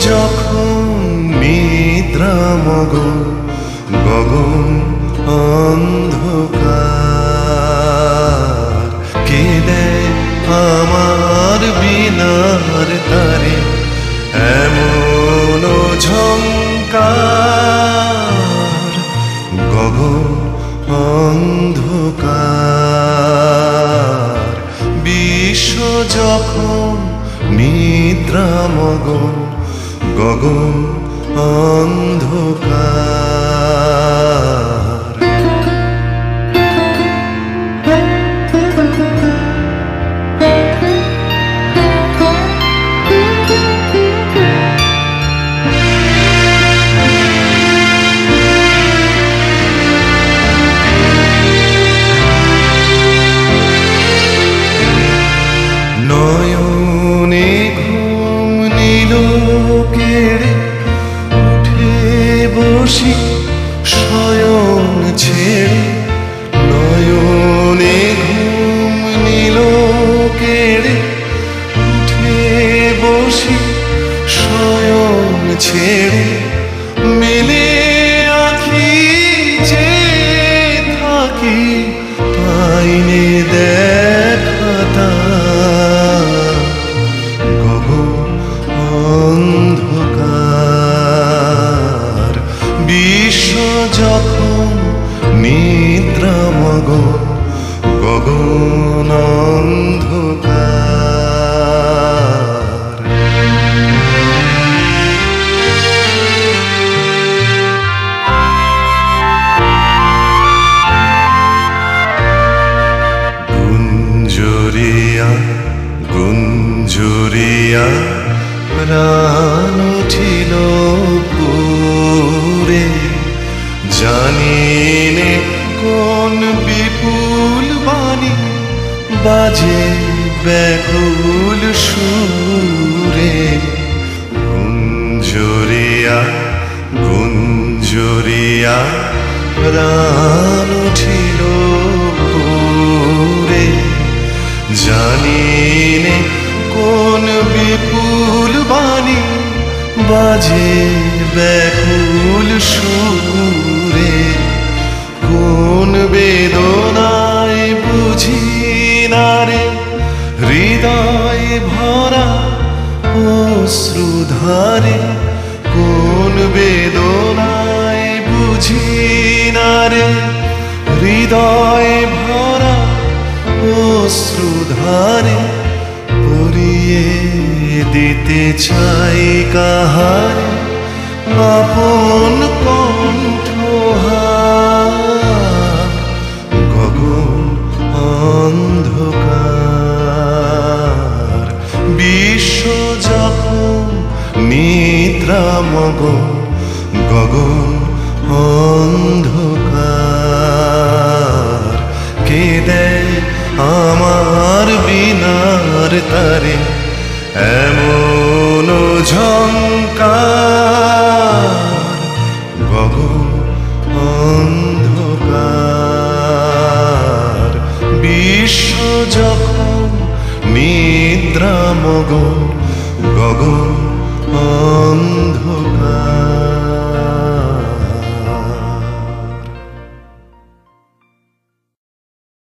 যখন নিদ্রামগন, গগন অন্ধকার কে দেয় আমার বিনার তারে এমন ঝঙ্কার গগন অন্ধকার। বিশ্ব যখন নিদ্রামগন গগন অন্ধকার। ছেড়ে মেলে আখি যে থাকি পাইনে দেখাতা গগন অন্ধকার। বিশ্ব গুঞ্জরিয়া প্রাণ উঠিল পুরে। জানিনে কোন বিপুল বাণী বাজে ব্যাকুল সুরে। গুঞ্জরিয়া গুঞ্জরিয়া, প্রাণ উঠিল পুরে। জানিনে কোন বিপুল বাণী বাজে ব্যাকুল সুরে কোন বেদনায় বুঝি না রে? হৃদয় ভরা অশ্রুধারে কোন বেদনায় বুঝি না রে? হৃদয় ভরা অশ্রুধারে দিতে চাই কাহারে আপন কণ্ঠহার। গগন অন্ধকার। বিশ্ব যখন নিদ্রামগ গগন অন্ধকার। কে দেয় আমার বিনার তারে? এমন ঝঙ্কার গগন অন্ধকার। বিশ্ব যখন নিদ্রামগ গগন